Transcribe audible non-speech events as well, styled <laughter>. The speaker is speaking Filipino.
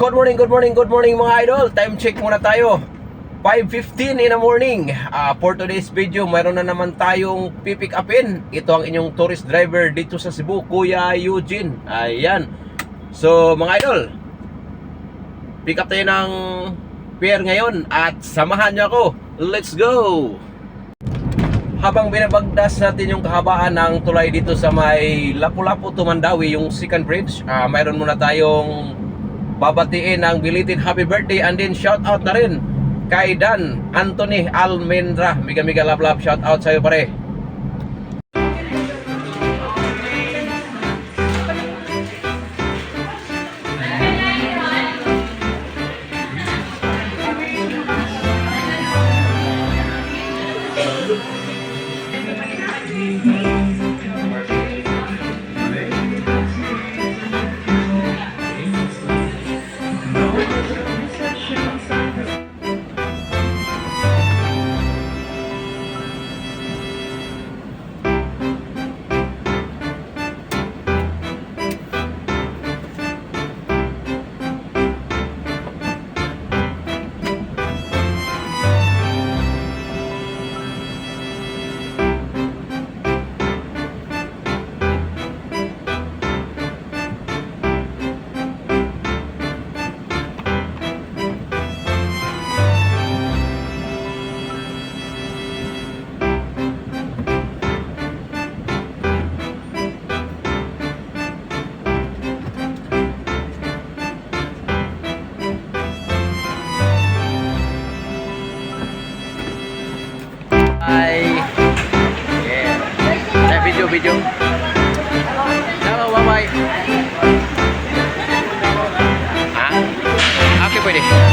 Good morning, good morning, good morning mga idol. Time check muna tayo. 5.15 in the morning. Ah, for today's video, mayroon na naman tayong pipick upin. Ito ang inyong tourist driver dito sa Cebu, Kuya Eugene. Ayan. So, mga idol, pick up tayo ng pair ngayon at samahan niyo ako. Let's go! Habang binabagdas natin yung kahabaan ng tulay dito sa may Lapu-Lapu to Mandawi, yung second bridge, ah, mayroon muna tayong babatiin ng belated happy birthday and then shout out na rin kay Dan Anthony Almendra. Miga miga love love shout out sa'yo pare. Bye. <laughs> video. Hello, bye bye. Ah? Okay, pwede.